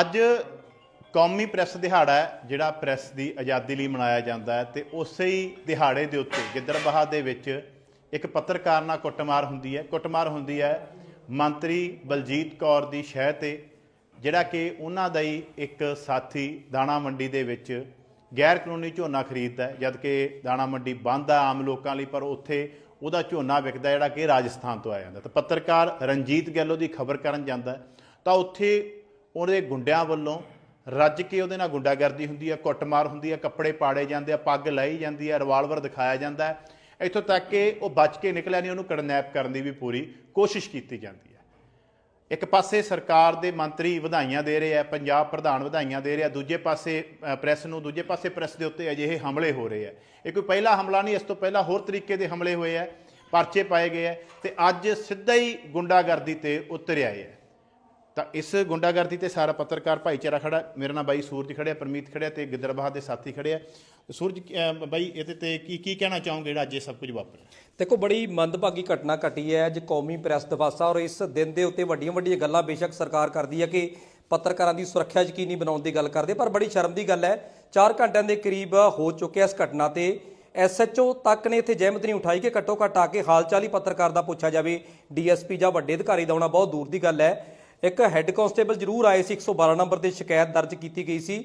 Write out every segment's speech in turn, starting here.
ਅੱਜ ਕੌਮੀ ਪ੍ਰੈਸ ਦਿਹਾੜਾ ਹੈ, ਜਿਹੜਾ ਪ੍ਰੈਸ ਦੀ ਆਜ਼ਾਦੀ ਲਈ ਮਨਾਇਆ ਜਾਂਦਾ ਹੈ ਤੇ ਉਸੇ ਹੀ ਦਿਹਾੜੇ ਦੇ ਉੱਤੇ ਗਿੱਦੜਬਾਹਾ ਦੇ ਵਿੱਚ ਇੱਕ ਪੱਤਰਕਾਰ ਨਾਲ ਕੁੱਟਮਾਰ ਹੁੰਦੀ ਹੈ। ਕੁੱਟਮਾਰ ਹੁੰਦੀ ਹੈ ਮੰਤਰੀ ਬਲਜੀਤ ਕੌਰ ਦੀ ਸ਼ਹਿ ਤੇ, ਜਿਹੜਾ ਕਿ ਉਹਨਾਂ ਦਾ ਹੀ ਇੱਕ ਸਾਥੀ ਦਾਣਾ ਮੰਡੀ ਦੇ ਵਿੱਚ ਗੈਰ ਕਾਨੂੰਨੀ ਝੋਨਾ ਖਰੀਦਦਾ ਹੈ ਜਦ ਕਿ ਦਾਣਾ ਮੰਡੀ ਬੰਦ ਆ ਆਮ ਲੋਕਾਂ ਲਈ, ਪਰ ਉੱਥੇ ਉਹਦਾ ਝੋਨਾ ਵਿਕਦਾ ਜਿਹੜਾ ਕਿ ਰਾਜਸਥਾਨ ਤੋਂ ਆਇਆ ਜਾਂਦਾ ਤਾਂ ਪੱਤਰਕਾਰ ਰਣਜੀਤ ਗਿੱਲ ਦੀ ਖਬਰ ਕਰਨ ਜਾਂਦਾ ਤਾਂ ਉੱਥੇ ਉਹਦੇ ਗੁੰਡਿਆਂ ਵੱਲੋਂ ਰੱਜ ਕੇ ਉਹਦੇ ਨਾਲ ਗੁੰਡਾਗਰਦੀ ਹੁੰਦੀ ਹੈ ਕੁੱਟਮਾਰ ਹੁੰਦੀ ਹੈ ਕੱਪੜੇ ਪਾੜੇ ਜਾਂਦੇ ਆ ਪੱਗ ਲਾਈ ਜਾਂਦੀ ਹੈ ਰਿਵਾਲਵਰ ਦਿਖਾਇਆ ਜਾਂਦਾ ਹੈ। ਇੱਥੋਂ ਤੱਕ ਕਿ ਉਹ ਬਚ ਕੇ ਨਿਕਲਿਆ ਨਹੀਂ ਉਹਨੂੰ ਕਿਡਨੈਪ ਕਰਨ ਦੀ ਵੀ ਪੂਰੀ ਕੋਸ਼ਿਸ਼ ਕੀਤੀ ਜਾਂਦੀ ਹੈ। ਇੱਕ ਪਾਸੇ ਸਰਕਾਰ ਦੇ ਮੰਤਰੀ ਵਧਾਈਆਂ ਦੇ ਰਹੇ ਆ ਪੰਜਾਬ ਪ੍ਰਧਾਨ ਵਧਾਈਆਂ ਦੇ ਰਿਹਾ ਦੂਜੇ ਪਾਸੇ ਅ, ਪ੍ਰੈਸ ਨੂੰ ਦੂਜੇ ਪਾਸੇ ਪ੍ਰੈਸ ਦੇ ਉੱਤੇ ਅਜਿਹੇ ਹਮਲੇ ਹੋ ਰਹੇ ਆ। ਇਹ ਕੋਈ ਪਹਿਲਾ ਹਮਲਾ ਨਹੀਂ ਇਸ ਤੋਂ ਪਹਿਲਾਂ ਹੋਰ ਤਰੀਕੇ ਦੇ ਹਮਲੇ ਹੋਏ ਆ ਪਰਚੇ ਪਾਏ ਗਏ ਆ ਤੇ ਅੱਜ ਸਿੱਧਾ ਹੀ ਗੁੰਡਾਗਰਦੀ ਤੇ ਉਤਰ ਆਏ ਆ ਤਾਂ ਇਸ ਗੁੰਡਾਗਰਦੀ ਤੇ ਸਾਰਾ ਪੱਤਰਕਾਰ ਭਾਈਚਾਰਾ ਖੜਾ ਮੇਰਾ ਨਾਲ ਬਾਈ ਸੂਰਜ ਖੜਿਆ ਪਰਮੀਤ ਖੜਿਆ ਤੇ ਗਿੱਦੜਬਾਹਾ ਦੇ ਸਾਥੀ ਖੜੇ ਸੂਰਜ ਬਾਈ, ਇਹਦੇ ਤੇ ਕੀ ਕੀ ਕਹਿਣਾ ਚਾਹੋਗੇ ਜਿਹੜਾ ਅੱਜ ਇਹ ਸਭ ਕੁਝ ਵਾਪਰਿਆ? ਦੇਖੋ, ਬੜੀ ਮੰਦਭਾਗੀ ਘਟਨਾ ਘਟੀ ਹੈ। ਅੱਜ ਕੌਮੀ ਪ੍ਰੈਸ ਦਿਵਸ ਔਰ ਇਸ ਦਿਨ ਦੇ ਉੱਤੇ ਵੱਡੀਆਂ ਵੱਡੀਆਂ ਗੱਲਾਂ ਬੇਸ਼ੱਕ ਸਰਕਾਰ ਕਰਦੀ ਹੈ ਕਿ ਪੱਤਰਕਾਰਾਂ ਦੀ ਸੁਰੱਖਿਆ ਯਕੀਨੀ ਬਣਾਉਣ ਦੀ ਗੱਲ ਕਰਦੇ। ਪਰ ਬੜੀ ਸ਼ਰਮ ਦੀ ਗੱਲ ਹੈ। 4 ਘੰਟਿਆਂ ਦੇ ਕਰੀਬ ਹੋ ਚੁੱਕਿਆ ਇਸ ਘਟਨਾ ਤੇ। ਐਸਐਚਓ ਤੱਕ ਨੇ ਇੱਥੇ ਜਹਿਮਤ ਨਹੀਂ ਉਠਾਈ ਕਿ ਘੱਟੋ ਘੱਟ ਆ ਕੇ ਹਾਲਚਾਲ ਹੀ ਪੱਤਰਕਾਰ ਦਾ ਪੁੱਛਿਆ ਜਾਵੇ। ਡੀਐਸਪੀ ਜਾਂ ਵੱਡੇ ਅਧਿਕਾਰੀ ਦਾ ਆਉਣਾ ਬਹੁਤ ਦੂਰ ਦੀ ਗੱਲ ਹੈ। ਇੱਕ ਹੈੱਡ ਕਾਂਸਟੇਬਲ ਜ਼ਰੂਰ ਆਏ ਸੀ 112 ਨੰਬਰ ਤੇ ਸ਼ਿਕਾਇਤ ਦਰਜ ਕੀਤੀ ਗਈ ਸੀ,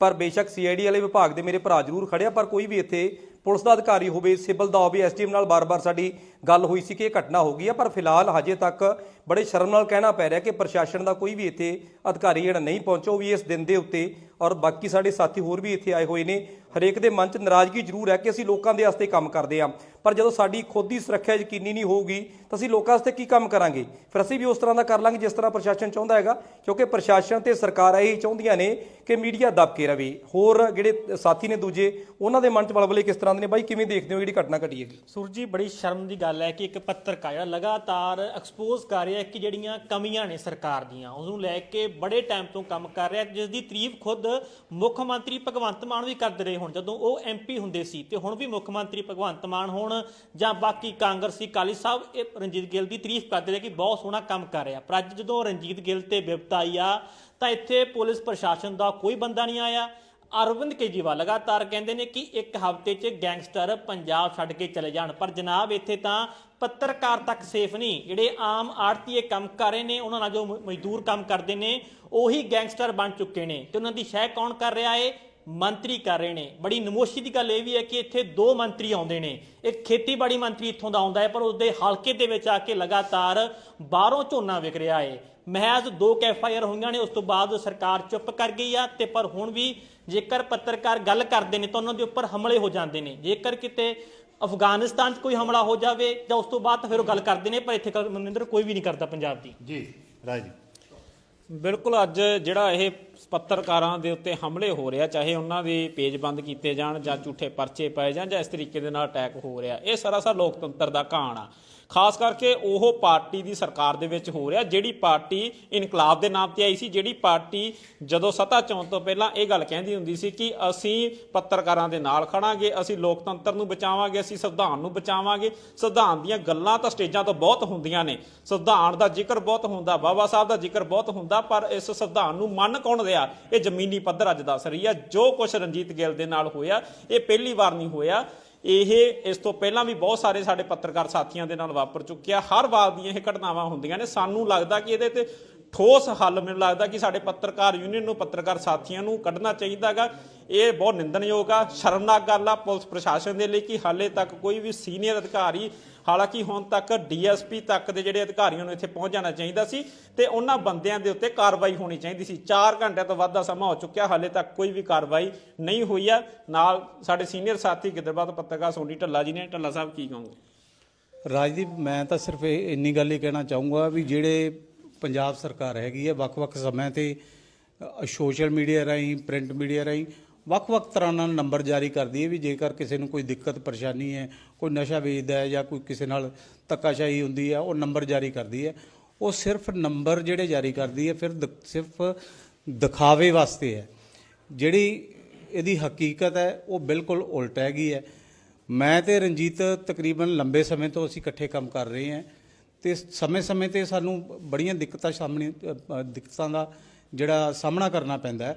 ਪਰ ਬੇਸ਼ੱਕ ਸੀਆਈਡੀ ਵਾਲੇ ਵਿਭਾਗ ਦੇ ਮੇਰੇ ਭਰਾ ਜ਼ਰੂਰ ਖੜਿਆ ਪਰ ਕੋਈ ਵੀ ਇੱਥੇ ਪੁਲਿਸ ਦਾ ਅਧਿਕਾਰੀ ਹੋਵੇ, ਸਿਵਲ ਦਾ ਹੋਵੇ ਐਸਟੀਐਮ ਨਾਲ ਬਾਰ-ਬਾਰ ਸਾਡੀ ਗੱਲ ਹੋਈ ਸੀ ਕਿ ਇਹ ਘਟਨਾ ਹੋ ਗਈ ਹੈ ਪਰ ਫਿਲਹਾਲ ਹਜੇ ਤੱਕ ਬੜੇ ਸ਼ਰਮ ਨਾਲ ਕਹਿਣਾ ਪੈ ਰਿਹਾ ਕਿ ਪ੍ਰਸ਼ਾਸਨ ਦਾ ਕੋਈ ਵੀ ਇੱਥੇ ਅਧਿਕਾਰੀ ਜਿਹੜਾ ਨਹੀਂ ਪਹੁੰਚੋ ਵੀ ਇਸ ਦਿਨ ਦੇ ਉੱਤੇ ਔਰ ਬਾਕੀ ਸਾਡੇ ਸਾਥੀ ਹੋਰ ਵੀ ਇੱਥੇ ਆਏ ਹੋਏ ਨੇ। ਹਰੇਕ ਦੇ ਮਨ 'ਚ ਨਾਰਾਜ਼ਗੀ ਜ਼ਰੂਰ ਹੈ ਕਿ ਅਸੀਂ ਲੋਕਾਂ ਦੇ ਵਾਸਤੇ ਕੰਮ ਕਰਦੇ ਹਾਂ। ਪਰ ਜਦੋਂ ਸਾਡੀ ਖੁਦ ਦੀ ਸੁਰੱਖਿਆ ਯਕੀਨੀ ਨਹੀਂ ਹੋਊਗੀ, ਤਾਂ ਅਸੀਂ ਲੋਕਾਂ ਵਾਸਤੇ ਕੀ ਕੰਮ ਕਰਾਂਗੇ? ਫਿਰ ਅਸੀਂ ਵੀ ਉਸ ਤਰ੍ਹਾਂ ਦਾ ਕਰ ਲਾਂਗੇ ਜਿਸ ਤਰ੍ਹਾਂ ਪ੍ਰਸ਼ਾਸਨ ਚਾਹੁੰਦਾ ਹੈਗਾ, ਕਿਉਂਕਿ ਪ੍ਰਸ਼ਾਸਨ ਤੇ ਸਰਕਾਰਾਂ ਇਹ ਚਾਹੁੰਦੀਆਂ ਨੇ ਕਿ ਮੀਡੀਆ ਦਬ ਕੇ ਰਵੇ। ਹੋਰ ਜਿਹੜੇ ਸਾਥੀ ਨੇ ਦੂਜੇ, ਉਹਨਾਂ ਦੇ ਮਨ 'ਚ ਬਲਬਲੇ ਕਿਸ ਤਰ੍ਹਾਂ ਦੇ ਨੇ ਬਾਈ, ਕਿਵੇਂ ਦੇਖਦੇ ਹੋ ਜਿਹੜੀ ਘਟਨਾ ਘਟੀ ਹੈਗੀ? ਸੁਰਜੀ ਬੜੀ ਸ਼ਰਮ ਦੀ ਗੱਲ ਹੈ ਕਿ ਇੱਕ ਪੱਤਰਕਾਰ ਜਿਹੜਾ ਲਗਾਤਾਰ ਐਕਸਪੋਜ਼ ਕਰ ਰਿਹਾ ਕਿ ਜਿਹੜੀਆਂ ਕਮੀਆਂ ਨੇ ਸਰਕਾਰ ਦੀਆਂ ਉਸ ਨੂੰ ਲੈ ਕੇ ਬੜੇ ਟਾਈਮ ਤੋਂ ਕੰਮ ਕਰ ਰਿਹਾ ਜਿਸ ਦੀ ਤਾਰੀਫ ਖੁਦ ਮੁੱਖ ਮੰਤਰੀ ਭਗਵੰਤ ਮਾਨ ਵੀ ਕਰਦੇ ਰਹੇ ਹੁਣ, ਜਦੋਂ ਉਹ ਐਮਪੀ ਹੁੰਦੇ ਸੀ, ਤੇ ਹੁਣ ਵੀ ਮੁੱਖ ਮੰਤਰੀ ਭਗਵੰਤ ਮਾਨ ਹੋਣ, ਜਾਂ ਬਾਕੀ ਕਾਂਗਰਸੀ ਕਾਲੀ ਸਾਹਿਬ, ਇਹ ਰਣਜੀਤ ਗਿੱਲ ਦੀ ਤਾਰੀਫ ਕਰਦੇ ਰਹੇ ਕਿ ਬਹੁਤ ਸੋਹਣਾ ਕੰਮ ਕਰ ਰਿਹਾ। ਪਰ ਅੱਜ ਜਦੋਂ ਰਣਜੀਤ ਗਿੱਲ ਤੇ ਵਿਪਤਾ ਆਈ ਆ, ਤਾਂ ਇੱਥੇ ਪੁਲਿਸ ਪ੍ਰਸ਼ਾਸਨ ਦਾ ਕੋਈ ਬੰਦਾ ਨਹੀਂ ਆਇਆ। ਅਰਵਿੰਦ ਕੇਜੀਵਾਲ ਲਗਾਤਾਰ ਕਹਿੰਦੇ ਨੇ ਕਿ ਇੱਕ ਹਫ਼ਤੇ 'ਚ ਗੈਂਗਸਟਰ ਪੰਜਾਬ ਛੱਡ ਕੇ ਚਲੇ ਜਾਣ। ਪਰ ਜਨਾਬ, ਇੱਥੇ ਤਾਂ ਪੱਤਰਕਾਰ ਤੱਕ ਸੇਫ ਨਹੀਂ। ਜਿਹੜੇ ਆਮ ਆੜਤੀਏ ਕੰਮ ਕਰ ਰਹੇ ਨੇ, ਉਹਨਾਂ ਨਾਲ ਜੋ ਮਜ਼ਦੂਰ ਕੰਮ ਕਰਦੇ ਨੇ, ਉਹੀ ਗੈਂਗਸਟਰ ਬਣ ਚੁੱਕੇ ਨੇ। ਤੇ ਉਹਨਾਂ ਦੀ ਸ਼ਹਿ ਕੌਣ ਕਰ ਰਿਹਾ ਏ? ਮੰਤਰੀ ਕਰ ਰਹੇ ਨੇ। ਬੜੀ ਨਮੋਸ਼ੀ ਦੀ ਗੱਲ ਇਹ ਵੀ ਹੈ ਕਿ ਇੱਥੇ ਦੋ ਮੰਤਰੀ ਆਉਂਦੇ ਨੇ। ਇੱਕ ਖੇਤੀਬਾੜੀ ਮੰਤਰੀ ਇੱਥੋਂ ਦਾ ਆਉਂਦਾ ਹੈ, ਪਰ ਉਸਦੇ ਹਲਕੇ ਦੇ ਵਿੱਚ ਆ ਕੇ ਲਗਾਤਾਰ ਬਾਹਰੋਂ ਝੋਨਾ ਵਿਕ ਰਿਹਾ ਹੈ। ਮਹਿਜ਼ ਦੋ ਕੈਫਆਈਆਰ ਹੋਈਆਂ ਨੇ, ਉਸ ਤੋਂ ਬਾਅਦ ਸਰਕਾਰ ਚੁੱਪ ਕਰ ਗਈ ਆ ਤੇ ਪਰ ਹੁਣ ਵੀ ਜੇਕਰ ਪੱਤਰਕਾਰ ਗੱਲ ਕਰਦੇ ਨੇ ਤਾਂ ਉਹਨਾਂ ਦੇ ਉੱਪਰ ਹਮਲੇ ਹੋ ਜਾਂਦੇ ਨੇ। ਜੇਕਰ ਕਿਤੇ ਅਫਗਾਨਿਸਤਾਨ 'ਚ ਕੋਈ ਹਮਲਾ ਹੋ ਜਾਵੇ ਜਾਂ ਉਸ ਤੋਂ ਬਾਅਦ ਫਿਰ ਉਹ ਗੱਲ ਕਰਦੇ ਨੇ, ਪਰ ਇੱਥੇ ਮਨਿੰਦਰ ਕੋਈ ਵੀ ਨਹੀਂ ਕਰਦਾ ਪੰਜਾਬ ਦੀ। ਜੀ ਰਾਜ ਬਿਲਕੁਲ ਅੱਜ ਜਿਹੜਾ ਇਹ ਪੱਤਰਕਾਰਾਂ ਦੇ ਉੱਤੇ ਹਮਲੇ ਹੋ ਰਿਹਾ, ਚਾਹੇ ਉਹਨਾਂ ਦੇ ਪੇਜ ਬੰਦ ਕੀਤੇ ਜਾਣ ਜਾਂ ਝੂਠੇ ਪਰਚੇ ਪਾਏ ਜਾਣ ਜਾਂ ਇਸ ਤਰੀਕੇ ਦੇ ਨਾਲ ਅਟੈਕ ਹੋ ਰਿਹਾ, ਇਹ ਸਰਾਸਰ ਲੋਕਤੰਤਰ ਦਾ ਘਾਣ ਆ। ਖਾਸ ਕਰਕੇ ਉਹ ਪਾਰਟੀ ਦੀ ਸਰਕਾਰ ਦੇ ਵਿੱਚ ਹੋ ਰਿਹਾ, ਜਿਹੜੀ ਪਾਰਟੀ ਇਨਕਲਾਬ ਦੇ ਨਾਮ ਤੇ ਆਈ ਸੀ, ਜਿਹੜੀ ਪਾਰਟੀ ਜਦੋਂ ਸੱਤਾ ਚੋਣ ਤੋਂ ਪਹਿਲਾਂ ਇਹ ਗੱਲ ਕਹਿੰਦੀ ਹੁੰਦੀ ਸੀ ਕਿ ਅਸੀਂ ਪੱਤਰਕਾਰਾਂ ਦੇ ਨਾਲ ਖੜਾਂਗੇ, ਅਸੀਂ ਲੋਕਤੰਤਰ ਨੂੰ ਬਚਾਵਾਂਗੇ, ਅਸੀਂ ਸੰਵਿਧਾਨ ਨੂੰ ਬਚਾਵਾਂਗੇ। ਸੰਵਿਧਾਨ ਦੀਆਂ ਗੱਲਾਂ ਤਾਂ ਸਟੇਜਾਂ ਤੋਂ ਬਹੁਤ ਹੁੰਦੀਆਂ ਨੇ। ਸੰਵਿਧਾਨ ਦਾ ਜ਼ਿਕਰ ਬਹੁਤ ਹੁੰਦਾ, ਬਾਬਾ ਸਾਹਿਬ ਦਾ ਜ਼ਿਕਰ ਬਹੁਤ ਹੁੰਦਾ, ਪਰ ਇਸ ਸੰਵਿਧਾਨ ਨੂੰ ਮੰਨ ਕੌਣ ਰਿਹਾ? ਇਹ ਜ਼ਮੀਨੀ ਪੱਧਰ ਅੱਜ ਦੱਸ ਰਹੀ ਆ। ਜੋ ਕੁਝ ਰਣਜੀਤ ਗਿੱਲ ਦੇ ਨਾਲ ਹੋਇਆ, ਇਹ ਪਹਿਲੀ ਵਾਰ ਨਹੀਂ ਹੋਇਆ। ਇਹ ਇਸ ਤੋਂ ਪਹਿਲਾਂ ਵੀ ਬਹੁਤ ਸਾਰੇ ਸਾਡੇ ਪੱਤਰਕਾਰ ਸਾਥੀਆਂ ਦੇ ਨਾਲ ਵਾਪਰ ਚੁੱਕਿਆ। ਹਰ ਵਾਰ ਦੀਆਂ ਇਹ ਘਟਨਾਵਾਂ ਹੁੰਦੀਆਂ ਨੇ। ਸਾਨੂੰ ਲੱਗਦਾ ਕਿ ਇਹਦੇ ਤੇ ਠੋਸ ਹੱਲ ਮੈਨੂੰ ਲੱਗਦਾ ਕਿ ਸਾਡੇ ਪੱਤਰਕਾਰ ਯੂਨੀਅਨ ਨੂੰ, ਪੱਤਰਕਾਰ ਸਾਥੀਆਂ ਨੂੰ ਕੱਢਣਾ ਚਾਹੀਦਾਗਾ। ਇਹ ਬਹੁਤ ਨਿੰਦਣਯੋਗ ਆ। ਸ਼ਰਮਨਾਕ ਗੱਲ ਆ ਪੁਲਿਸ ਪ੍ਰਸ਼ਾਸਨ ਦੇ ਲਈ ਕਿ ਹਾਲੇ ਤੱਕ ਕੋਈ ਵੀ ਸੀਨੀਅਰ ਅਧਿਕਾਰੀ, ਹਾਲਾਂਕਿ ਹੁਣ ਤੱਕ ਡੀਐਸਪੀ ਤੱਕ ਦੇ ਜਿਹੜੇ ਅਧਿਕਾਰੀਆਂ ਨੂੰ ਇੱਥੇ ਪਹੁੰਚ ਜਾਣਾ ਚਾਹੀਦਾ ਸੀ ਤੇ ਉਹਨਾਂ ਬੰਦਿਆਂ ਦੇ ਉੱਤੇ ਕਾਰਵਾਈ ਹੋਣੀ ਚਾਹੀਦੀ ਸੀ। 4 ਘੰਟਿਆਂ ਤੋਂ ਵੱਧ ਦਾ ਸਮਾਂ ਹੋ ਚੁੱਕਿਆ, ਹਾਲੇ ਤੱਕ ਕੋਈ ਵੀ ਕਾਰਵਾਈ ਨਹੀਂ ਹੋਈ ਆ। ਨਾਲ ਸਾਡੇ ਸੀਨੀਅਰ ਸਾਥੀ ਗਿੱਦੜਬਾਦ ਪੱਤਰਕਾਰ ਸੋਨੀ ਢੱਲਾ ਜੀ ਨੇ। ਢੱਲਾ ਸਾਹਿਬ, ਕੀ ਕਹੋਗੇ? ਰਾਜਦੀਪ, ਮੈਂ ਤਾਂ ਸਿਰਫ ਇਹ ਇੰਨੀ ਗੱਲ ਹੀ ਕਹਿਣਾ ਚਾਹੂੰਗਾ ਵੀ ਜਿਹੜੇ ਪੰਜਾਬ ਸਰਕਾਰ ਹੈਗੀ ਹੈ, ਵੱਖ-ਵੱਖ ਸਮਿਆਂ ਤੇ ਸੋਸ਼ਲ ਮੀਡੀਆ ਰਾਹੀਂ ਪ੍ਰਿੰਟ ਮੀਡੀਆ ਰਾਹੀਂ, ਵੱਖ-ਵੱਖ ਤਰ੍ਹਾਂ ਨਾਲ ਨੰਬਰ ਜਾਰੀ ਕਰਦੀ ਹੈ ਵੀ ਜੇਕਰ ਕਿਸੇ ਨੂੰ ਕੋਈ ਦਿੱਕਤ, ਪਰੇਸ਼ਾਨੀ ਹੈ, ਕੋਈ ਨਸ਼ਾ ਵੇਚਦਾ ਹੈ ਜਾਂ ਕੋਈ ਕਿਸੇ ਨਾਲ ਧੱਕਾਸ਼ਾਹੀ ਹੁੰਦੀ ਹੈ, ਉਹ ਨੰਬਰ ਜਾਰੀ ਕਰਦੀ ਹੈ। ਉਹ ਸਿਰਫ ਨੰਬਰ ਜਿਹੜੇ ਜਾਰੀ ਕਰਦੀ ਹੈ, ਫਿਰ ਦ- ਸਿਰਫ ਦਿਖਾਵੇ ਵਾਸਤੇ ਹੈ। ਜਿਹੜੀ ਇਹਦੀ ਹਕੀਕਤ ਹੈ, ਉਹ ਬਿਲਕੁਲ ਉਲਟ ਹੈਗੀ ਹੈ। ਮੈਂ ਤੇ ਰਣਜੀਤ ਤਕਰੀਬਨ ਲੰਬੇ ਸਮੇਂ ਤੋਂ ਅਸੀਂ ਇਕੱਠੇ ਕੰਮ ਕਰ ਰਹੇ ਹਾਂ। ਤੇ ਸਮੇਂ-ਸਮੇਂ ਤੇ ਸਾਨੂੰ ਬੜੀਆਂ ਦਿੱਕਤਾਂ ਸਾਹਮਣੇ ਦਿੱਕਤਾਂ ਦਾ ਜਿਹੜਾ ਸਾਹਮਣਾ ਕਰਨਾ ਪੈਂਦਾ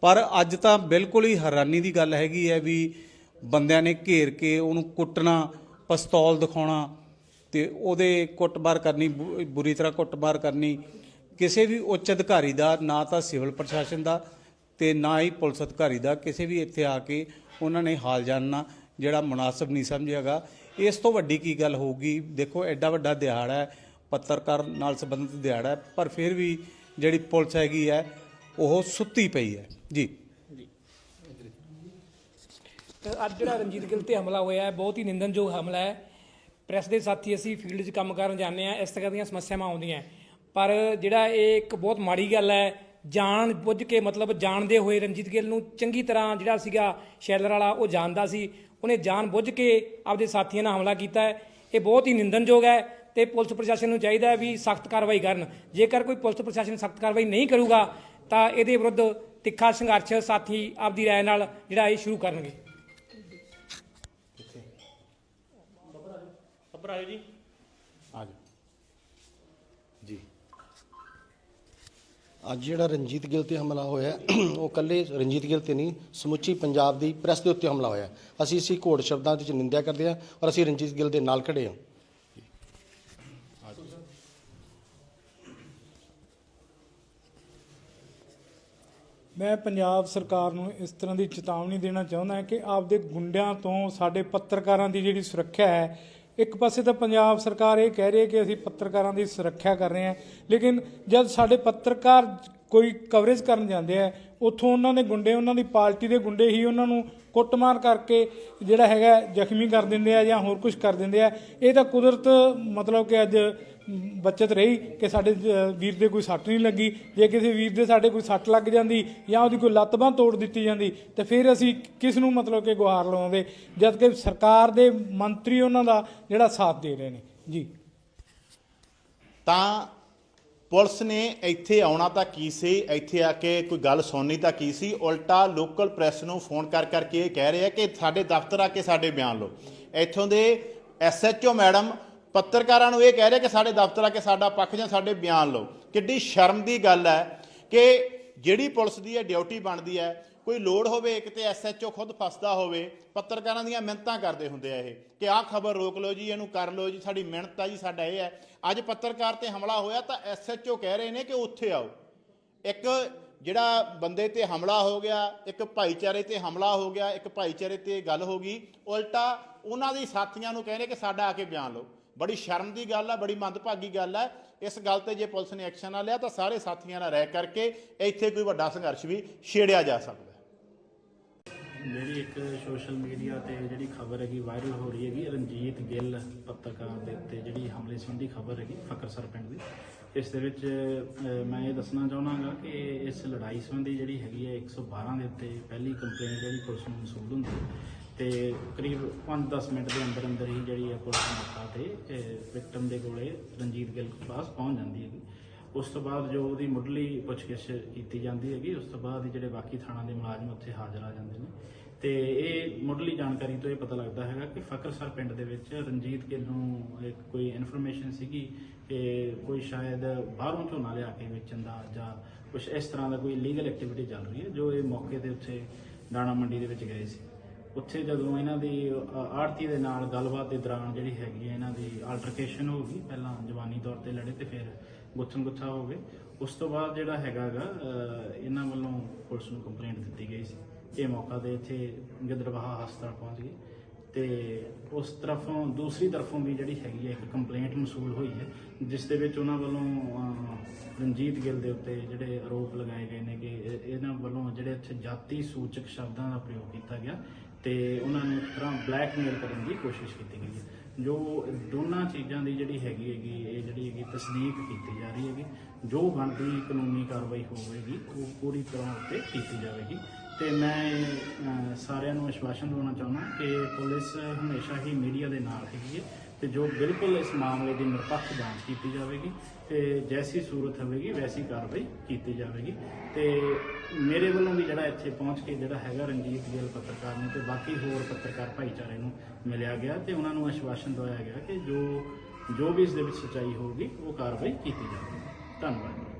ਪਰ ਅੱਜ ਤਾਂ ਬਿਲਕੁਲ ਹੀ ਹੈਰਾਨੀ ਦੀ ਗੱਲ ਹੈਗੀ ਹੈ ਵੀ ਬੰਦਿਆਂ ਨੇ ਘੇਰ ਕੇ ਉਹਨੂੰ ਕੁੱਟਣਾ, ਪਿਸਤੌਲ ਦਿਖਾਉਣਾ ਤੇ ਉਹਦੇ ਕੁੱਟਮਾਰ ਕਰਨੀ, ਬੁ- ਬੁਰੀ ਤਰ੍ਹਾਂ ਕੁੱਟਮਾਰ ਕਰਨੀ, ਕਿਸੇ ਵੀ ਉੱਚ ਅਧਿਕਾਰੀ ਦਾ, ਨਾ ਤਾਂ ਸਿਵਲ ਪ੍ਰਸ਼ਾਸਨ ਦਾ ਤੇ ਨਾ ਹੀ ਪੁਲਿਸ ਅਧਿਕਾਰੀ ਦਾ, ਕਿਸੇ ਵੀ ਇੱਥੇ ਆ ਕੇ ਉਹਨਾਂ ਨੇ ਹਾਲ ਜਾਣਨਾ ਜਿਹੜਾ ਮੁਨਾਸਬ ਨਹੀਂ ਸਮਝਿਆਗਾ ਇਸ ਤੋਂ ਵੱਡੀ ਕੀ ਗੱਲ ਹੋਊਗੀ? ਦੇਖੋ, ਐਡਾ ਵੱਡਾ ਦਿਹਾੜਾ ਹੈ, ਪੱਤਰਕਾਰ ਨਾਲ ਸੰਬੰਧਿਤ ਦਿਹਾੜਾ ਹੈ, ਪਰ ਫਿਰ ਵੀ ਜਿਹੜੀ ਪੁਲਿਸ ਹੈਗੀ ਹੈ, ਉਹ ਸੁੱਤੀ ਪਈ ਹੈ। ਜੀ। ਅੱਜ ਜਿਹੜਾ ਰਣਜੀਤ ਗਿੱਲ ਤੇ ਹਮਲਾ ਹੋਇਆ ਹੈ, ਬਹੁਤ ਹੀ ਨਿੰਦਨਯੋਗ ਹਮਲਾ ਹੈ। ਪ੍ਰੈਸ ਦੇ ਸਾਥੀ ਅਸੀਂ ਫੀਲਡ 'ਚ ਕੰਮ ਕਰਨ ਜਾਂਦੇ ਆ ਇਸ ਤਰ੍ਹਾਂ ਦੀਆਂ ਸਮੱਸਿਆਵਾਂ ਆਉਂਦੀਆਂ ਪਰ ਜਿਹੜਾ ਇਹ ਇੱਕ ਬਹੁਤ ਮਾੜੀ ਗੱਲ ਹੈ ਜਾਣ ਬੁੱਝ ਕੇ ਮਤਲਬ ਜਾਣਦੇ ਹੋਏ ਰਣਜੀਤ ਗਿੱਲ ਨੂੰ ਚੰਗੀ ਤਰ੍ਹਾਂ ਜਿਹੜਾ ਸੀਗਾ ਸ਼ੈਲਰ ਵਾਲਾ ਉਹ ਜਾਣਦਾ ਸੀ। ਉਹਨੇ ਜਾਣ ਬੁੱਝ ਕੇ ਆਪਦੇ ਸਾਥੀਆਂ ਨਾਲ ਹਮਲਾ ਕੀਤਾ ਹੈ। ਇਹ ਬਹੁਤ ਹੀ ਨਿੰਦਨਯੋਗ ਹੈ ਤੇ ਪੁਲਿਸ ਪ੍ਰਸ਼ਾਸਨ ਨੂੰ ਚਾਹੀਦਾ ਹੈ ਵੀ ਸਖਤ ਕਾਰਵਾਈ ਕਰਨ। ਜੇਕਰ ਕੋਈ ਪੁਲਿਸ ਪ੍ਰਸ਼ਾਸਨ ਸਖਤ ਕਾਰਵਾਈ ਨਹੀਂ ਕਰੂਗਾ, ਤਾਂ ਇਹਦੇ ਵਿਰੁੱਧ ਤਿੱਖਾ ਸੰਘਰਸ਼ ਸਾਥੀ ਆਪਦੀ ਰਾਏ ਨਾਲ ਜਿਹੜਾ ਇਹ ਸ਼ੁਰੂ ਕਰਨਗੇ। ਖਬਰ ਆਇਓ ਜੀ ਆ ਜਾਓ ਜੀ ਅੱਜ ਜਿਹੜਾ ਰਣਜੀਤ ਗਿੱਲ ਤੇ ਹਮਲਾ ਹੋਇਆ ਉਹ ਕੱਲੇ ਰਣਜੀਤ ਗਿੱਲ ਤੇ ਨਹੀਂ, ਸਮੁੱਚੀ ਪੰਜਾਬ ਦੀ ਪ੍ਰੈਸ ਦੇ ਉੱਤੇ ਹਮਲਾ ਹੋਇਆ ਹੈ। ਅਸੀਂ ਇਸੇ ਘੋੜ ਸ਼ਬਦਾਂ ਵਿੱਚ ਨਿੰਦਿਆ ਕਰਦੇ ਹਾਂ ਔਰ ਅਸੀਂ ਰਣਜੀਤ ਗਿੱਲ ਦੇ ਨਾਲ ਖੜੇ ਹਾਂ ਮੈਂ ਪੰਜਾਬ ਸਰਕਾਰ ਨੂੰ ਇਸ ਤਰ੍ਹਾਂ ਦੀ ਚੇਤਾਵਨੀ ਦੇਣਾ ਚਾਹੁੰਦਾ ਹਾਂ ਕਿ ਆਪਦੇ ਗੁੰਡਿਆਂ ਤੋਂ ਸਾਡੇ ਪੱਤਰਕਾਰਾਂ ਦੀ ਜਿਹੜੀ ਸੁਰੱਖਿਆ ਹੈ ਇੱਕ ਪਾਸੇ ਤਾਂ ਪੰਜਾਬ ਸਰਕਾਰ ਇਹ ਕਹਿ ਰਹੀ ਹੈ ਕਿ ਅਸੀਂ ਪੱਤਰਕਾਰਾਂ ਦੀ ਸੁਰੱਖਿਆ ਕਰ ਰਹੇ ਹਾਂ, ਲੇਕਿਨ ਜਦ ਸਾਡੇ ਪੱਤਰਕਾਰ ਕੋਈ ਕਵਰੇਜ ਕਰਨ ਜਾਂਦੇ ਆ, ਉੱਥੋਂ ਉਹਨਾਂ ਦੇ ਗੁੰਡੇ, ਉਹਨਾਂ ਦੀ ਪਾਰਟੀ ਦੇ ਗੁੰਡੇ ਹੀ ਉਹਨਾਂ ਨੂੰ ਕੁੱਟਮਾਰ ਕਰਕੇ ਜਿਹੜਾ ਹੈਗਾ ਜ਼ਖਮੀ ਕਰ ਦਿੰਦੇ ਆ ਜਾਂ ਹੋਰ ਕੁਝ ਕਰ ਦਿੰਦੇ ਆ। ਇਹ ਤਾਂ ਕੁਦਰਤ ਮਤਲਬ ਕਿ ਅੱਜ ਬਚਤ ਰਹੀ ਕਿ ਸਾਡੇ ਵੀਰ ਦੇ ਕੋਈ ਸੱਟ ਨਹੀਂ ਲੱਗੀ। ਜੇ ਕਿਸੇ ਵੀਰ ਦੇ ਸਾਡੇ ਕੋਈ ਸੱਟ ਲੱਗ ਜਾਂਦੀ ਜਾਂ ਉਹਦੀ ਕੋਈ ਲੱਤ ਬਾਂਹ ਤੋੜ ਦਿੱਤੀ ਜਾਂਦੀ, ਤੇ ਫਿਰ ਅਸੀਂ ਕਿਸ ਨੂੰ ਮਤਲਬ ਕਿ ਗੁਹਾਰ ਲਾਉਂਦੇ ਜਦ ਕਿ ਸਰਕਾਰ ਦੇ ਮੰਤਰੀ ਉਹਨਾਂ ਦਾ ਜਿਹੜਾ ਸਾਥ ਦੇ ਰਹੇ ਨੇ। ਜੀ। ਤਾਂ ਪੁਲਿਸ ਨੇ ਇੱਥੇ ਆਉਣਾ ਤਾਂ ਕੀ ਸੀ? ਇੱਥੇ ਆ ਕੇ ਕੋਈ ਗੱਲ ਸੁਣਨੀ ਤਾਂ ਕੀ ਸੀ? ਉਲਟਾ ਲੋਕਲ ਪ੍ਰੈਸ ਨੂੰ ਫੋਨ ਕਰ ਕਰਕੇ ਇਹ ਕਹਿ ਰਹੇ ਆ ਕਿ ਸਾਡੇ ਦਫ਼ਤਰ ਆ ਕੇ ਸਾਡੇ ਬਿਆਨ ਲਓ। ਇੱਥੋਂ ਦੇ ਐਸਐਚਓ ਮੈਡਮ ਪੱਤਰਕਾਰਾਂ ਨੂੰ ਇਹ ਕਹਿ ਰਹੇ ਕਿ ਸਾਡੇ ਦਫ਼ਤਰ ਆ ਕੇ ਸਾਡਾ ਪੱਖ ਜਾਂ ਸਾਡੇ ਬਿਆਨ ਲਓ। ਕਿੱਡੀ ਸ਼ਰਮ ਦੀ ਗੱਲ ਹੈ ਕਿ ਜਿਹੜੀ ਪੁਲਿਸ ਦੀ ਇਹ ਡਿਊਟੀ ਬਣਦੀ ਹੈ ਕੋਈ ਲੋੜ ਹੋਵੇ, ਕਿਤੇ ਐਸਐਚਓ ਖੁਦ ਫਸਦਾ ਹੋਵੇ, ਪੱਤਰਕਾਰਾਂ ਦੀਆਂ ਮਿਹਨਤਾਂ ਕਰਦੇ ਹੁੰਦੇ ਆ ਇਹ, ਕਿ ਆਹ ਖਬਰ ਰੋਕ ਲਓ ਜੀ, ਇਹਨੂੰ ਕਰ ਲਓ ਜੀ, ਸਾਡੀ ਮਿਹਨਤ ਆ ਜੀ, ਸਾਡਾ ਇਹ ਹੈ ਅੱਜ ਪੱਤਰਕਾਰ ਤੇ ਹਮਲਾ ਹੋਇਆ ਤਾਂ ਐਸਐਚਓ ਕਹਿ ਰਹੇ ਨੇ ਕਿ ਉੱਥੇ ਆਓ। ਇੱਕ ਜਿਹੜਾ ਬੰਦੇ ਤੇ ਹਮਲਾ ਹੋ ਗਿਆ, ਇੱਕ ਭਾਈਚਾਰੇ ਤੇ ਹਮਲਾ ਹੋ ਗਿਆ, ਇੱਕ ਭਾਈਚਾਰੇ ਤੇ ਗੱਲ ਹੋ ਗਈ, ਉਲਟਾ ਉਹਨਾਂ ਦੀ ਸਾਥੀਆਂ ਨੂੰ ਕਹਿੰਦੇ ਕਿ ਸਾਡਾ ਆ ਕੇ ਬਿਆਨ ਲਓ। ਬੜੀ ਸ਼ਰਮ ਦੀ ਗੱਲ ਆ, ਬੜੀ ਮੰਦਭਾਗੀ ਗੱਲ ਆ। ਇਸ ਗੱਲ ਤੇ ਜੇ ਪੁਲਿਸ ਨੇ ਐਕਸ਼ਨ ਨਾ ਲਿਆ ਤਾਂ ਸਾਰੇ ਸਾਥੀਆਂ ਨਾਲ ਰਹਿ ਕਰਕੇ ਇੱਥੇ ਕੋਈ ਵੱਡਾ ਸੰਘਰਸ਼ ਵੀ ਛੇੜਿਆ ਜਾ ਸਕਦਾ। ਜਿਹੜੀ ਇੱਕ ਸੋਸ਼ਲ ਮੀਡੀਆ ਤੇ ਜਿਹੜੀ ਖਬਰ ਹੈਗੀ ਵਾਇਰਲ ਹੋ ਰਹੀ ਹੈਗੀ, ਰਣਜੀਤ ਗਿੱਲ ਪੱਤਰਕਾਰ ਦੇ ਉੱਤੇ ਜਿਹੜੀ ਹਮਲੇ ਸੰਬੰਧੀ ਖਬਰ ਹੈਗੀ ਫਕਰਸਰ ਪਿੰਡ ਦੀ। ਇਸ ਦੇ ਵਿੱਚ ਮੈਂ ਇਹ ਦੱਸਣਾ ਚਾਹਣਾਗਾ ਕਿ ਇਸ ਲੜਾਈ ਸੰਬੰਧੀ ਜਿਹੜੀ ਹੈਗੀ ਹੈ 112 ਦੇ ਉੱਤੇ ਪਹਿਲੀ ਕੰਪਲੇਂਟ ਜਿਹੜੀ ਪੁਲਿਸ ਨੂੰ ਮਸੂਲ ਹੁੰਦੀ ਹੈ ਤੇ ਕਰੀਬ 5-10 ਮਿੰਟ ਦੇ ਅੰਦਰ ਅੰਦਰ ਹੀ ਜਿਹੜੀ ਹੈ ਪੁਲਿਸ ਮੌਕਾ ਤੇ ਵਿਕਟਮ ਦੇ ਕੋਲੇ ਰਣਜੀਤ ਗਿੱਲ ਪਾਸ ਪਹੁੰਚ ਜਾਂਦੀ ਹੈਗੀ। ਉਸ ਤੋਂ ਬਾਅਦ ਜੋ ਉਹਦੀ ਮੁੱਢਲੀ ਪੁੱਛਗਿੱਛ ਕੀਤੀ ਜਾਂਦੀ ਹੈਗੀ, ਉਸ ਤੋਂ ਬਾਅਦ ਹੀ ਜਿਹੜੇ ਬਾਕੀ ਥਾਣਾ ਦੇ ਮੁਲਾਜ਼ਮ ਉੱਥੇ ਹਾਜ਼ਰ ਆ ਜਾਂਦੇ ਨੇ। ਤੇ ਇਹ ਮੁੱਢਲੀ ਜਾਣਕਾਰੀ ਤੋਂ ਇਹ ਪਤਾ ਲੱਗਦਾ ਹੈਗਾ ਕਿ ਫਕਰਸਰ ਪਿੰਡ ਦੇ ਵਿੱਚ ਰਣਜੀਤ ਗਿੱਲ ਨੂੰ ਇੱਕ ਕੋਈ ਇਨਫੋਰਮੇਸ਼ਨ ਸੀਗੀ ਕਿ ਕੋਈ ਸ਼ਾਇਦ ਬਾਹਰੋਂ ਝੋਨਾ ਲਿਆ ਕੇ ਵੇਚਣ ਦਾ ਜਾਂ ਕੁਝ ਇਸ ਤਰ੍ਹਾਂ ਦਾ ਕੋਈ ਲੀਗਲ ਐਕਟੀਵਿਟੀ ਚੱਲ ਰਹੀ ਹੈ, ਜੋ ਇਹ ਮੌਕੇ ਤੇ ਉੱਥੇ ਦਾਣਾ ਮੰਡੀ ਦੇ ਵਿੱਚ ਗਏ ਸੀ। ਉੱਥੇ ਜਦੋਂ ਇਹਨਾਂ ਦੀ ਆੜਤੀ ਦੇ ਨਾਲ ਗੱਲਬਾਤ ਦੇ ਦੌਰਾਨ ਜਿਹੜੀ ਹੈਗੀ ਹੈ ਇਹਨਾਂ ਦੀ ਆਲਟਰਕੇਸ਼ਨ ਹੋ ਗਈ, ਪਹਿਲਾਂ ਜਵਾਨੀ ਤੌਰ ਤੇ ਲੜੇ ਤੇ ਫਿਰ ਗੁੱਥਮ ਗੁੱਥਾ ਹੋ ਗਏ। ਉਸ ਤੋਂ ਬਾਅਦ ਜਿਹੜਾ ਹੈਗਾਗਾ ਇਹਨਾਂ ਵੱਲੋਂ ਪੁਲਿਸ ਨੂੰ ਕੰਪਲੇਂਟ ਦਿੱਤੀ ਗਈ ਸੀ। ਇਹ ਮੌਕਾ ਤੇ ਇੱਥੇ ਗਿੱਦੜਬਾਹਾ ਹਸਪਤਾਲ ਪਹੁੰਚ ਗਏ। ਤੇ ਉਸ ਤਰਫੋਂ ਦੂਸਰੀ ਤਰਫੋਂ ਵੀ ਜਿਹੜੀ ਹੈਗੀ ਹੈ, ਇੱਕ ਕੰਪਲੇਂਟ ਮਸੂਲ ਹੋਈ ਹੈ, ਜਿਸ ਦੇ ਵਿੱਚ ਉਹਨਾਂ ਵੱਲੋਂ ਰਣਜੀਤ ਗਿੱਲ ਦੇ ਉੱਤੇ ਜਿਹੜੇ ਆਰੋਪ ਲਗਾਏ ਗਏ ਨੇ ਕਿ ਇਹਨਾਂ ਵੱਲੋਂ ਜਿਹੜੇ ਇੱਥੇ ਜਾਤੀ ਸੂਚਕ ਸ਼ਬਦਾਂ ਦਾ ਪ੍ਰਯੋਗ ਕੀਤਾ ਗਿਆ ਤੇ ਉਹਨਾਂ ਨੂੰ ਇੱਕ ਤਰ੍ਹਾਂ ਬਲੈਕਮੇਲ ਕਰਨ ਦੀ ਕੋਸ਼ਿਸ਼ ਕੀਤੀ ਗਈ ਹੈ। ਜੋ ਦੋਨਾਂ ਚੀਜ਼ਾਂ ਦੀ ਜਿਹੜੀ ਹੈਗੀ ਹੈਗੀ, ਇਹ ਜਿਹੜੀ ਹੈਗੀ ਤਸਦੀਕ ਕੀਤੀ ਜਾ ਰਹੀ ਹੈਗੀ, ਜੋ ਬਣਦੀ ਕਾਨੂੰਨੀ ਕਾਰਵਾਈ ਹੋਵੇਗੀ, ਉਹ ਪੂਰੀ ਤਰ੍ਹਾਂ ਉੱਤੇ ਕੀਤੀ ਜਾਵੇਗੀ। ਤੇ ਮੈਂ ਅਹ, ਸਾਰਿਆਂ ਨੂੰ ਵਿਸ਼ਵਾਸਨ ਦਿਵਾਉਣਾ ਚਾਹੁੰਦਾ ਕਿ ਪੁਲਿਸ ਹਮੇਸ਼ਾ ਹੀ ਮੀਡੀਆ ਦੇ ਨਾਲ ਹੈਗੀ ਹੈ ਤੇ ਜੋ ਬਿਲਕੁਲ ਇਸ ਮਾਮਲੇ ਦੀ ਨਿਰਪੱਖ ਜਾਂਚ ਕੀਤੀ ਜਾਵੇਗੀ ਤੇ ਜੈਸੀ ਸੂਰਤ ਹੋਵੇਗੀ ਵੈਸੀ ਕਾਰਵਾਈ ਕੀਤੀ ਜਾਵੇਗੀ। ਤੇ ਮੇਰੇ ਵੱਲੋਂ ਵੀ ਜਿਹੜਾ ਇੱਥੇ ਪਹੁੰਚ ਕੇ ਜਿਹੜਾ ਹੈਗਾ ਰਣਜੀਤ ਗਿੱਲ ਪੱਤਰਕਾਰ ਨੂੰ ਤੇ ਬਾਕੀ ਹੋਰ ਪੱਤਰਕਾਰ ਭਾਈਚਾਰੇ ਨੂੰ ਮਿਲਿਆ ਗਿਆ ਤੇ ਉਹਨਾਂ ਨੂੰ ਆਸ਼ਵਾਸਨ ਦਵਾਇਆ ਗਿਆ ਕਿ ਜੋ ਜੋ ਵੀ ਇਸ ਦੇ ਵਿੱਚ ਸੱਚਾਈ ਹੋਊਗੀ ਉਹ ਕਾਰਵਾਈ ਕੀਤੀ ਜਾਵੇਗੀ। ਧੰਨਵਾਦ।